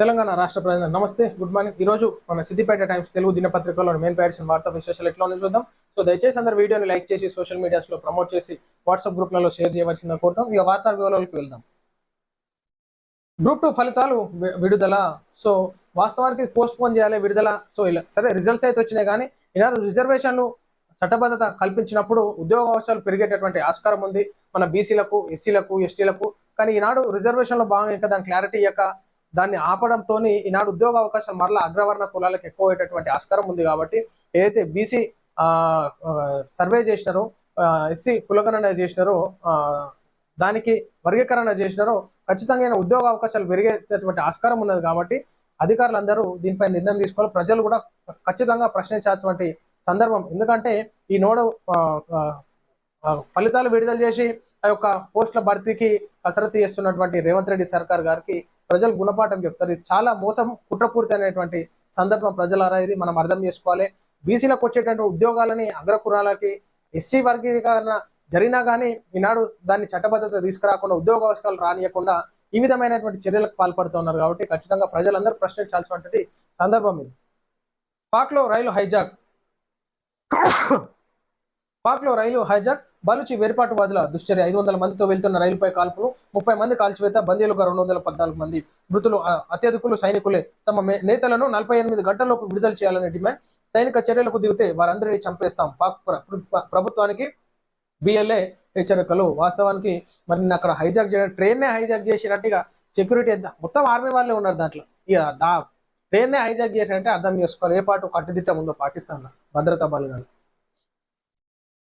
తెలంగాణ రాష్ట్ర ప్రజలు నమస్తే గుడ్ మార్నింగ్. ఈ రోజు మన సిద్దిపేట టైమ్స్ తెలుగు దినపత్రికలో మెయిన్ ప్యాడిషన్ వార్తా విశేషాలు ఎట్లా ఉన్నాయో చూద్దాం. సో దయచేసి అందరు వీడియోని లైక్ చేసి సోషల్ మీడియాస్లో ప్రమోట్ చేసి వాట్సాప్ గ్రూప్లలో షేర్ చేయవలసిందని కోరుతాం. ఇక వార్తా వివరాలకు వెళ్దాం. గ్రూప్ టూ ఫలితాలు విడుదల. సో వాస్తవానికి పోస్ట్ పోన్ చేయాలి విడుదల. సో ఇలా సరే రిజల్ట్స్ అయితే వచ్చినాయి కానీ ఇలా రిజర్వేషన్లు చట్టబద్ధత కల్పించినప్పుడు ఉద్యోగ అవకాశాలు పెరిగేటటువంటి ఆస్కారం ఉంది. మన బీసీలకు ఎస్సీలకు ఎస్టీలకు కానీ ఈనాడు రిజర్వేషన్లో భాగంగా ఇంకా దాని క్లారిటీ యొక్క దాన్ని ఆపడంతో ఈనాడు ఉద్యోగ అవకాశం మరలా అగ్రవర్ణ కులాలకు ఎక్కువ అయ్యేటటువంటి ఆస్కారం ఉంది కాబట్టి ఏదైతే బీసీ సర్వే చేసినారో ఎస్సీ కులగణన చేసినారో దానికి వర్గీకరణ చేసినారో ఖచ్చితంగా ఉద్యోగ అవకాశాలు పెరిగేటటువంటి ఆస్కారం ఉన్నది కాబట్టి అధికారులందరూ దీనిపై నిర్ణయం తీసుకోవాలి. ప్రజలు కూడా ఖచ్చితంగా ప్రశ్నించాల్సినటువంటి సందర్భం. ఎందుకంటే ఈ నోడు ఫలితాలు విడుదల చేసి ఆ యొక్క పోస్టుల భర్తీకి కసరత్తు చేస్తున్నటువంటి రేవంత్ రెడ్డి సర్కార్ గారికి ప్రజలు గుణపాఠం చెప్తారు. ఇది చాలా మోసం కుట్రపూర్తి అనేటువంటి సందర్భం ప్రజలారా ఇది. మనం అర్థం చేసుకోవాలి. బీసీలకు వచ్చేటువంటి ఉద్యోగాలని అగ్రకురాలకి ఎస్సీ వర్గీకరణ జరిగినా కానీ ఈనాడు దాన్ని చట్టబద్ధత తీసుకురాకుండా ఉద్యోగ అవకాశాలు రానియకుండా ఈ విధమైనటువంటి చర్యలకు పాల్పడుతున్నారు కాబట్టి ఖచ్చితంగా ప్రజలందరూ ప్రశ్నించాల్సినటువంటి సందర్భం ఇది. పాక్లో రైలు హైజాక్. పాక్లో రైలు హైజాక్ బలుచి వేర్పాటువాదుల దుశ్చర్య. ఐదు వందల మందితో వెళ్తున్న రైలుపై కాల్పులు. ముప్పై మంది కాల్చివేత బందీలుగా రెండు వందల పద్నాలుగు మంది మృతులు అత్యధికులు సైనికులే. తమ మే- నేతలను నలభై ఎనిమిది గంటల్లోపు విడుదల చేయాలనే డిమాండ్. సైనిక చర్యలకు దిగితే వారందరినీ చంపేస్తాం. పాక్ ప్రభుత్వానికి బిఎల్ఏ హెచ్చరికలు. వాస్తవానికి మరి అక్కడ హైజాక్ చేయడం ట్రైన్నే హైజాక్ చేసినట్టుగా సెక్యూరిటీ ఎంత మొత్తం ఆర్మీ వాళ్ళే ఉన్నారు దాంట్లో. ఇక దా ట్రైన్నే హైజాక్ చేసినట్టే అర్థం చేసుకోవాలి. ఏ పాటు కట్టుదిట్టం ఉందో పాకిస్తాన్లో భద్రతా బలగాలు.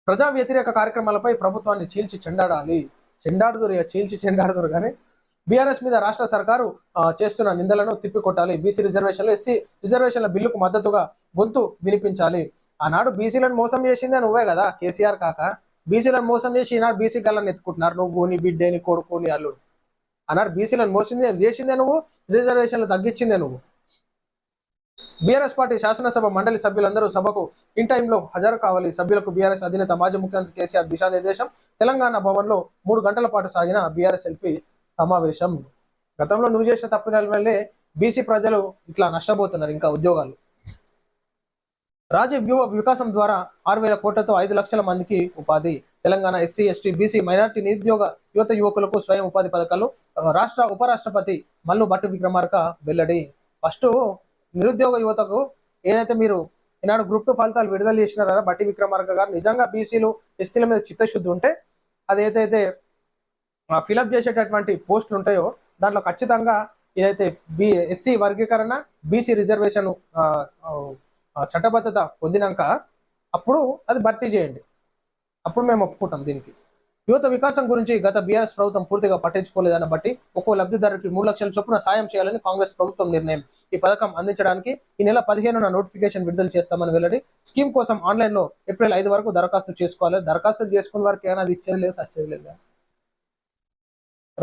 ప్రజా వ్యతిరేక కార్యక్రమాలపై ప్రభుత్వాన్ని చీల్చి చెండాడాలి. చెండాడుదురు ఇక చీల్చి చెండాడుదురు కానీ బీఆర్ఎస్ మీద రాష్ట్ర సర్కారు చేస్తున్న నిందలను తిప్పికొట్టాలి. బీసీ రిజర్వేషన్లు ఎస్సీ రిజర్వేషన్ల బిల్లుకు మద్దతుగా గొంతు వినిపించాలి. ఆనాడు బీసీలను మోసం చేసిందే నువ్వే కదా కేసీఆర్ కాక. బీసీలను మోసం చేసి ఈనాడు బీసీ గల్లని ఎత్తుకుంటున్నారు. నువ్వు నీ బిడ్డే నీ కొడుకు నీ అల్లుడు. అన్నారు బీసీలను మోసింది చేసిందే నువ్వు రిజర్వేషన్లు తగ్గించిందే నువ్వు. బీఆర్ఎస్ పార్టీ శాసనసభ మండలి సభ్యులందరూ సభకు ఇన్ టైంలో హాజరు కావాలి. సభ్యులకు బీఆర్ఎస్ అధినేత మాజీ ముఖ్యమంత్రి కేసీఆర్ దిశానిర్దేశం. తెలంగాణ భవన్లో మూడు గంటల పాటు సాగిన బీఆర్ఎస్ ఎల్పీ సమావేశం. గతంలో నువ్వు చేసిన తప్పిదాల వల్లే బీసీ ప్రజలు ఇట్లా నష్టపోతున్నారు ఇంకా ఉద్యోగాలు. రాజీవ్ యువ వికాసం ద్వారా ఆరు వేల కోట్లతో ఐదు లక్షల మందికి ఉపాధి. Telangana SC ST BC minority నిరుద్యోగ యువత యువకులకు స్వయం ఉపాధి పథకాలు. రాష్ట్ర ఉపరాష్ట్రపతి మల్లు భట్టు విక్రమార్క వెల్లడి. ఫస్ట్ నిరుద్యోగ యువతకు ఏదైతే మీరు ఈనాడు గ్రూప్ టూ ఫలితాలు విడుదల చేసినారా బట్టి విక్రమార్క గారు నిజంగా బీసీలు ఎస్సీల మీద చిత్తశుద్ధి ఉంటే అది ఏదైతే ఫిలప్ చేసేటటువంటి పోస్టులు ఉంటాయో దాంట్లో ఖచ్చితంగా ఏదైతే బి ఎస్సీ వర్గీకరణ బీసీ రిజర్వేషన్ చట్టబద్ధత పొందినాక అప్పుడు అది భర్తీ చేయండి. అప్పుడు మేము ఒప్పుకుంటాం దీనికి. యువత వికాసం గురించి గత బీఆర్ఎస్ ప్రభుత్వం పూర్తిగా పట్టించుకోలేదని బట్టి ఒక్కో లబ్ధిదారుడికి మూడు లక్షల చొప్పున సాయం చేయాలని కాంగ్రెస్ ప్రభుత్వం నిర్ణయం. ఈ పథకం అందించడానికి ఈ నెల పదిహేనున నోటిఫికేషన్ విడుదల చేస్తామని వెల్లడి స్కీమ్ కోసం ఆన్లైన్లో ఏప్రిల్ ఐదు వరకు దరఖాస్తు చేసుకోవాలి. దరఖాస్తు చేసుకున్న వారికి ఏమైనా అది ఇచ్చేది లేదు? సచ్చేది లేదా?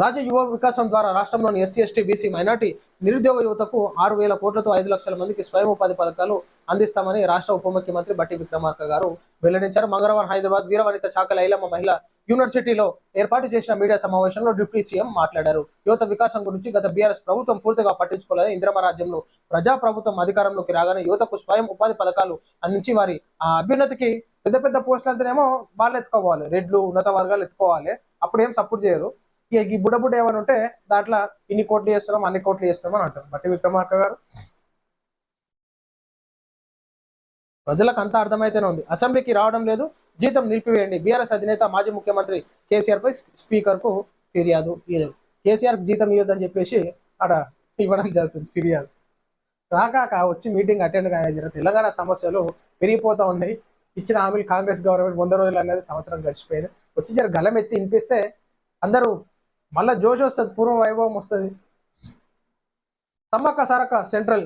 రాజ్య యువ వికాసం ద్వారా రాష్ట్రంలోని ఎస్సీ ఎస్టీ బీసీ మైనార్టీ నిరుద్యోగ యువతకు ఆరు వేల కోట్లతో ఐదు లక్షల మందికి స్వయం ఉపాధి పథకాలు అందిస్తామని రాష్ట్ర ఉప ముఖ్యమంత్రి బట్టి విక్రమార్క గారు వెల్లడించారు. మంగళవారం హైదరాబాద్ వీరవనిత చాకల ఐలమ్మ మహిళ యూనివర్సిటీలో ఏర్పాటు చేసిన మీడియా సమావేశంలో డిప్యూటీ సీఎం మాట్లాడారు. యువత వికాసం గురించి గత బీఆర్ఎస్ ప్రభుత్వం పూర్తిగా పట్టించుకోలేదు ఇందిరమ రాజ్యంలో ప్రజా ప్రభుత్వం అధికారంలోకి రాగానే యువతకు స్వయం ఉపాధి పథకాలు అందించి వారి ఆ అభ్యున్నతికి పెద్ద పెద్ద పోస్టులు అంతేనేమో వాళ్ళు ఎత్తుకోవాలి రెడ్లు ఉన్నత వర్గాలు ఎత్తుకోవాలి. అప్పుడు ఏం సపోర్ట్ చేయరు. ఈ బుడ్డ ఏమైనా ఉంటే దాంట్లో ఇన్ని కోట్లు చేస్తున్నాం అన్ని కోట్లు చేస్తున్నాం అని అంటారు. బట్టి విక్రమార్క గారు? ప్రజలకు అంతా అర్థమైతేనే ఉంది. అసెంబ్లీకి రావడం లేదు. జీతం నిలిపివేయండి. బీఆర్ఎస్ అధినేత మాజీ ముఖ్యమంత్రి కేసీఆర్ పై స్పీకర్కు ఫిర్యాదు. ఇయ్యదు కేసీఆర్ జీతం ఇవ్వదని చెప్పేసి అక్కడ ఇవ్వడం జరుగుతుంది. ఫిర్యాదు. రాకాక వచ్చి మీటింగ్ అటెండ్ కాలేదు తెలంగాణ సమస్యలు పెరిగిపోతా ఉన్నాయి. ఇచ్చిన హామీలు కాంగ్రెస్ గవర్నమెంట్ వంద రోజులు అనేది సంవత్సరం గడిచిపోయింది. వచ్చి జర గలం ఎత్తి వినిపిస్తే అందరూ మళ్ళా జోష్ వస్తుంది పూర్వ వైభవం వస్తుంది. Sammakka Sarakka central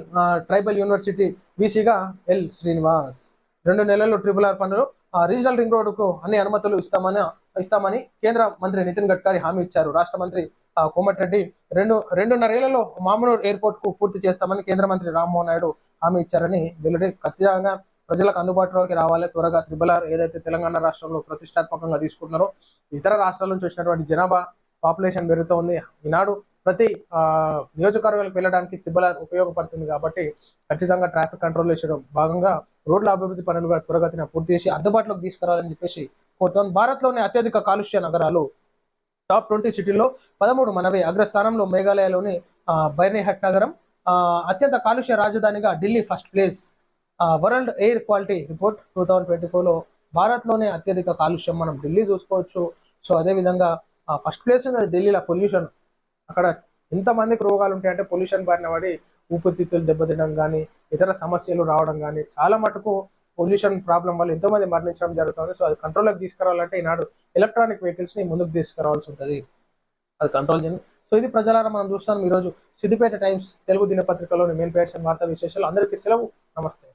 tribal university బీసీగా L Srinivas. రెండు నెలల్లో ట్రిపుల్ ఆర్ పనులు రీజనల్ రింగ్ రోడ్డుకు అన్ని అనుమతులు ఇస్తామని ఇస్తామని కేంద్ర మంత్రి నితిన్ గడ్కరీ హామీ ఇచ్చారు. రాష్ట్ర మంత్రి కోమటిరెడ్డి రెండు రెండున్నరేళ్ళలో మామూలు ఎయిర్పోర్ట్కు పూర్తి చేస్తామని కేంద్ర మంత్రి రామ్మోహన్ నాయుడు హామీ ఇచ్చారని వెల్లడి. ఖచ్చితంగా ప్రజలకు అందుబాటులోకి రావాలి. త్వరగా త్రిబుల్ ఆర్ ఏదైతే తెలంగాణ రాష్ట్రంలో ప్రతిష్టాత్మకంగా తీసుకుంటున్నారో ఇతర రాష్ట్రాల నుంచి వచ్చినటువంటి జనాభా పాపులేషన్ పెరుగుతోంది ఈనాడు ప్రతి నియోజకవర్గాలకు వెళ్ళడానికి తిబ్బల ఉపయోగపడుతుంది కాబట్టి ఖచ్చితంగా ట్రాఫిక్ కంట్రోల్ చేయడం భాగంగా రోడ్ల అభివృద్ధి పనులు కూడా త్వరగతిన పూర్తి చేసి అందుబాటులోకి తీసుకురావాలని చెప్పేసి కోరుతాను భారత్లోని అత్యధిక కాలుష్య నగరాలు టాప్ ట్వంటీ సిటీల్లో పదమూడు మనవే అగ్రస్థానంలో మేఘాలయలోని బైర్నిహట్ నగరం అత్యంత కాలుష్య రాజధానిగా Delhi first place world air quality report two thousand twenty ఫోర్లో భారత్లోనే అత్యధిక కాలుష్యం మనం ఢిల్లీ చూసుకోవచ్చు. సో అదేవిధంగా ఫస్ట్ ప్లేస్ ఉన్నది ఢిల్లీలో పొల్యూషన్ అక్కడ ఎంతమందికి రోగాలు ఉంటాయంటే పొల్యూషన్ బారిన పడి ఊపిరితిత్తులు దెబ్బతినడం కానీ ఇతర సమస్యలు రావడం కానీ చాలా మటుకు పొల్యూషన్ ప్రాబ్లం వల్ల ఎంతో మంది మరణించడం జరుగుతుంది. సో అది కంట్రోల్లోకి తీసుకురావాలంటే ఈనాడు ఎలక్ట్రానిక్ వెహికల్స్ని ముందుకు తీసుకురావాల్సి ఉంటుంది. అది కంట్రోల్ చేయండి. సో ఇది ప్రజలారా మనం చూస్తాం ఈరోజు సిద్దిపేట టైమ్స్ తెలుగు దినపత్రికలోని మెయిన్ పేర్షన్ వార్తా విశేషాలు. అందరికీ సెలవు. నమస్తే.